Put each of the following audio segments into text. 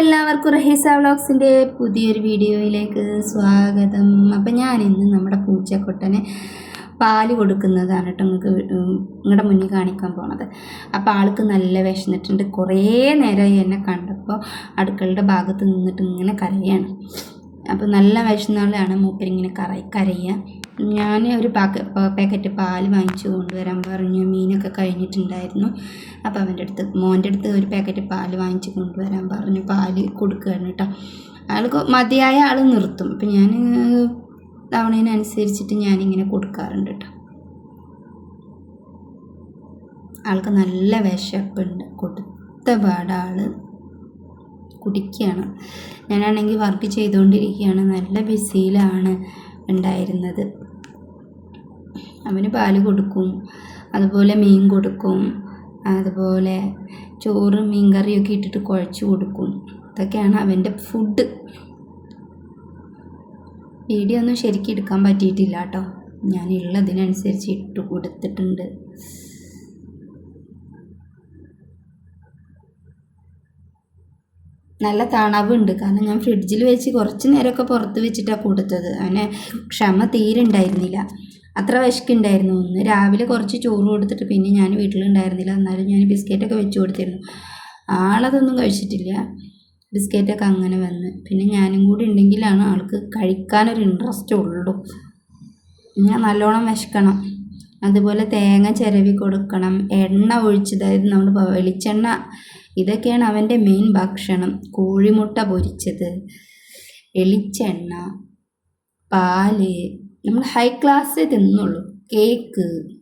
എല്ലാവർക്കും റഹീസ വ്ളോഗ്സിന്റെ പുതിയൊരു വീഡിയോയിലേക്ക് സ്വാഗതം. അപ്പം ഞാൻ ഇന്ന് നമ്മുടെ പൂച്ചക്കൊട്ടനെ പാൽ കൊടുക്കുന്നതാണ് കേട്ടോ നിങ്ങൾക്ക് നിങ്ങളുടെ മുന്നിൽ കാണിക്കാൻ പോണത്. അപ്പോൾ ആൾക്ക് നല്ല വിശന്നിട്ടുണ്ട്. കുറേ നേരമായി എന്നെ കണ്ടപ്പോൾ അടുക്കളയുടെ ഭാഗത്ത് നിന്നിട്ട് ഇങ്ങനെ കരയാണ്. അപ്പോൾ നല്ല വിശന്നാളാണ് മൂപ്പരിങ്ങനെ കര കരയുക ഞാൻ ഒരു പാക്ക പാക്കറ്റ് പാൽ വാങ്ങിച്ചു കൊണ്ടുവരാൻ പറഞ്ഞു. മീനൊക്കെ കഴിഞ്ഞിട്ടുണ്ടായിരുന്നു. അപ്പോൾ അവന്റെ അടുത്ത് മോന്റെ അടുത്ത് ഒരു പാക്കറ്റ് പാൽ വാങ്ങിച്ച് കൊണ്ടുവരാൻ പറഞ്ഞു. പാൽ കൊടുക്കുകയാണ് കേട്ടോ. അയാൾക്ക് മതിയായ ആൾ നിർത്തും. അപ്പം ഞാൻ തവണേനനുസരിച്ചിട്ട് ഞാനിങ്ങനെ കൊടുക്കാറുണ്ട് കേട്ടോ. ആൾക്ക് നല്ല വിശപ്പുണ്ട്. കൊടുത്ത പാടാൾ കുടിക്കുകയാണ് ഞാനാണെങ്കിൽ വർക്ക് ചെയ്തുകൊണ്ടിരിക്കുകയാണ്. നല്ല ബിസിയിലാണ് ഉണ്ടായിരുന്നത്. അവന് പാൽ കൊടുക്കും. അതുപോലെ മീൻ കൊടുക്കും. അതുപോലെ ചോറും മീൻ കറിയൊക്കെ ഇട്ടിട്ട് കുഴച്ച് കൊടുക്കും. ഇതൊക്കെയാണ് അവന്റെ ഫുഡ് വീഡിയോ ഒന്നും ശരിക്കും എടുക്കാൻ പറ്റിയിട്ടില്ല കേട്ടോ. ഞാൻ ഉള്ളതിനനുസരിച്ച് ഇട്ട് കൊടുത്തിട്ടുണ്ട്. നല്ല തണവുണ്ട്. കാരണം ഞാൻ ഫ്രിഡ്ജിൽ വെച്ച് കുറച്ച് നേരമൊക്കെ പുറത്ത് വെച്ചിട്ടാണ് കൊടുത്തത്. അവന് ക്ഷമ തീരെ ഉണ്ടായിരുന്നില്ല. അത്ര വിശക്കുണ്ടായിരുന്നു. ഒന്ന് രാവിലെ കുറച്ച് ചോറ് കൊടുത്തിട്ട് പിന്നെ ഞാൻ വീട്ടിലുണ്ടായിരുന്നില്ല. എന്നാലും ഞാൻ ബിസ്ക്കറ്റൊക്കെ വെച്ച് കൊടുത്തിരുന്നു. ആളതൊന്നും കഴിച്ചിട്ടില്ല. ബിസ്ക്കറ്റൊക്കെ അങ്ങനെ വന്ന്. പിന്നെ ഞാനും കൂടി ഉണ്ടെങ്കിലാണ് ആൾക്ക് കഴിക്കാനൊരു ഇൻട്രസ്റ്റ് ഉള്ളൂ. ഞാൻ നല്ലോണം വിശക്കണം. അതുപോലെ തേങ്ങ ചിരവി കൊടുക്കണം. എണ്ണ ഒഴിച്ച് അതായത് നമ്മൾ വെളിച്ചെണ്ണ ഇതൊക്കെയാണ് അവന്റെ മെയിൻ ഭക്ഷണം. കോഴിമുട്ട പൊരിച്ചത് വെളിച്ചെണ്ണ പാൽ നമ്മൾ ഹൈ ക്ലാസ്സേ തിന്നുള്ളൂ. കേക്ക്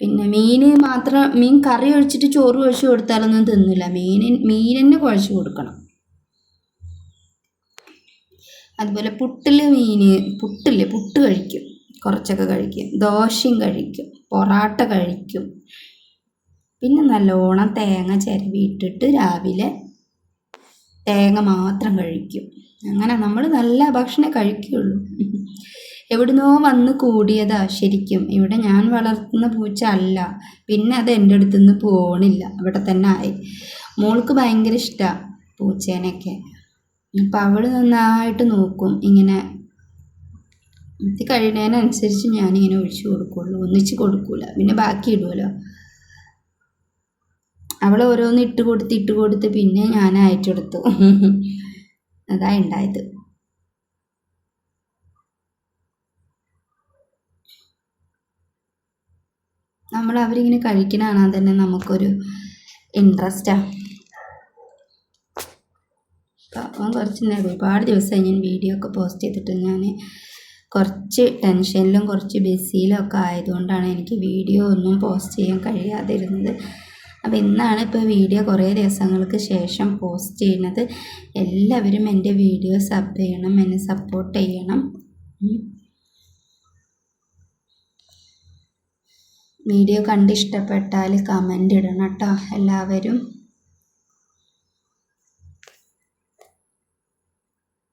പിന്നെ മീൻ മാത്രം മീൻ കറി ഒഴിച്ചിട്ട് ചോറ് ഒഴിച്ച് കൊടുത്താലൊന്നും തിന്നില്ല. മീൻ മീൻ തന്നെ കുഴച്ച് കൊടുക്കണം. അതുപോലെ പുട്ടിൽ മീൻ പുട്ടില്ലേ? പുട്ട് കഴിക്കും. കുറച്ചൊക്കെ കഴിക്കും. ദോശയും കഴിക്കും. പൊറാട്ട കഴിക്കും. പിന്നെ നല്ലോണം തേങ്ങ ചിരവിയിട്ടിട്ട് രാവിലെ തേങ്ങ മാത്രം കഴിക്കും. അങ്ങനെ നമ്മൾ നല്ല ഭക്ഷണം കഴിക്കുകയുള്ളൂ. എവിടുന്നോ വന്ന് കൂടിയതാ ശരിക്കും. ഇവിടെ ഞാൻ വളർത്തുന്ന പൂച്ച അല്ല. പിന്നെ അത് എന്റെ അടുത്തു നിന്ന് പോണില്ല. ഇവിടെ തന്നെ ആയി. മോൾക്ക് ഭയങ്കര ഇഷ്ടമാണ് പൂച്ചേനെയൊക്കെ. അപ്പം അവൾ നന്നായിട്ട് നോക്കും. ഇങ്ങനെ എത്തി കഴിയുന്നതിനനുസരിച്ച് ഞാനിങ്ങനെ ഒഴിച്ചു കൊടുക്കുള്ളൂ. ഒന്നിച്ച് കൊടുക്കൂല. പിന്നെ ബാക്കി ഇടുമല്ലോ അവൾ ഓരോന്ന് ഇട്ട് കൊടുത്ത് ഇട്ട് കൊടുത്ത് പിന്നെ ഞാൻ അയച്ചെടുത്തു അതാ ഉണ്ടായത് നമ്മൾ അവരിങ്ങനെ കഴിക്കണ തന്നെ നമുക്കൊരു ഇൻട്രസ്റ്റാണ് അപ്പം കുറച്ച് നേരം ഒരുപാട് ദിവസമായി ഞാൻ വീഡിയോ ഒക്കെ പോസ്റ്റ് ചെയ്തിട്ട് ഞാൻ കുറച്ച് ടെൻഷനിലും കുറച്ച് ബിസിയിലും ഒക്കെ ആയതുകൊണ്ടാണ് എനിക്ക് വീഡിയോ ഒന്നും പോസ്റ്റ് ചെയ്യാൻ കഴിയാതിരുന്നത്. അപ്പോൾ ഇന്നാണ് ഇപ്പോൾ വീഡിയോ കുറേ ദിവസങ്ങൾക്ക് ശേഷം പോസ്റ്റ് ചെയ്യുന്നത്. എല്ലാവരും എന്റെ വീഡിയോ സബ് ചെയ്യണം എന്നെ സപ്പോർട്ട് ചെയ്യണം. വീഡിയോ കണ്ട് ഇഷ്ടപ്പെട്ടാൽ കമന്റ് ഇടണം കേട്ടോ എല്ലാവരും.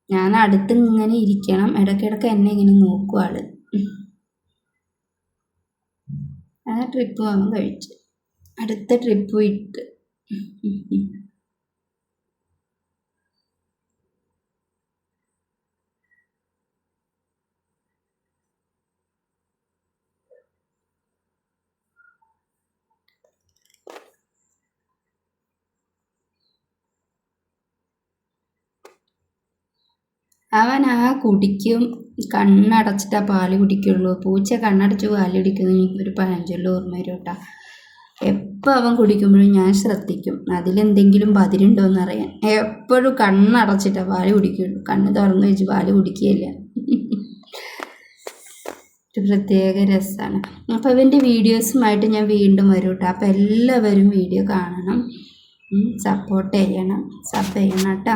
ഞാൻ അടുത്ത് ഇങ്ങനെ ഇരിക്കണം ഇടയ്ക്കിടയ്ക്ക് എന്നെ ഇങ്ങനെ നോക്കും ആ ട്രിപ്പ് വന്ന് കഴിച്ചു. അടുത്ത ട്രിപ്പ് പോയിട്ട്. അവൻ ആ കുടിക്കും കണ്ണടച്ചിട്ടാ പാൽ കുടിക്കുള്ളൂ. പൂച്ച കണ്ണടച്ച് പാൽ കുടിക്കുന്നത് എനിക്കൊരു പഴഞ്ചൊല്ല് ഓർമ്മ വരും കേട്ടോ. എപ്പോൾ അവൻ കുടിക്കുമ്പോഴും ഞാൻ ശ്രദ്ധിക്കും. അതിലെന്തെങ്കിലും പതിരുണ്ടോ എന്നറിയാൻ എപ്പോഴും കണ്ണടച്ചിട്ടാ പാൽ കുടിക്കുള്ളൂ. കണ്ണ് തുറന്നു വെച്ച് പാൽ കുടിക്കുകയില്ല. ഒരു പ്രത്യേക രസമാണ് അപ്പോൾ ഇവന്റെ വീഡിയോസുമായിട്ട് ഞാൻ വീണ്ടും വരും കേട്ടോ അപ്പോൾ എല്ലാവരും വീഡിയോ കാണണം. സപ്പോർട്ട് ചെയ്യണം. സബ് ചെയ്യണം കേട്ടോ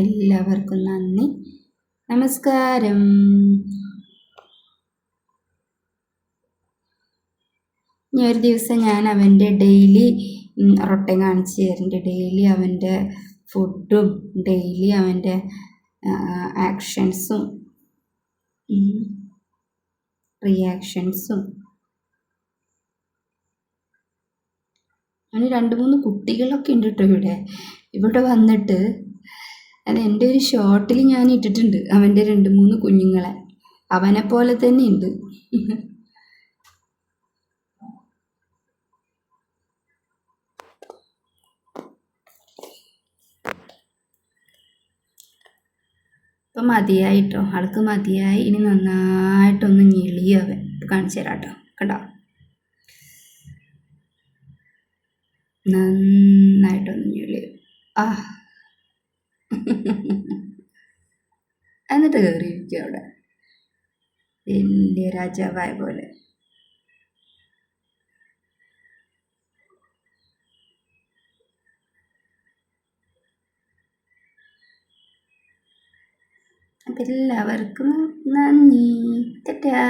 എല്ലാവർക്കും നന്ദി. നമസ്കാരം. ഇനി ഒരു ദിവസം ഞാൻ അവന്റെ ഡെയിലി റൊട്ടൻ കാണിച്ച് തരുന്നുണ്ട് ഡെയിലി അവന്റെ ഫുഡും ഡെയിലി അവന്റെ ആക്ഷൻസും റിയാക്ഷൻസും അങ്ങനെ രണ്ട് മൂന്ന് കുട്ടികളൊക്കെ ഉണ്ട് കേട്ടോ ഇവിടെ. ഇവിടെ വന്നിട്ട് അത് എന്റെ ഒരു ഷോർട്ടിൽ ഞാൻ ഇട്ടിട്ടുണ്ട്. അവന്റെ രണ്ട് മൂന്ന് കുഞ്ഞുങ്ങളെ. അവനെ പോലെ തന്നെ ഉണ്ട്. ഇപ്പം മതിയായിട്ടോ? ആൾക്ക് മതിയായി. ഇനി നന്നായിട്ടൊന്ന് ഞെളിയവൻ കാണിച്ചു തരാം കേട്ടോ കണ്ടോ? നന്നായിട്ടൊന്ന് ഞെളി ആ. എന്നിട്ട് കയറിയിരിക്കും അവിടെ. വലിയ രാജാവായ പോലെ. അപ്പം എല്ലാവർക്കും നന്ദി. ടാറ്റാ.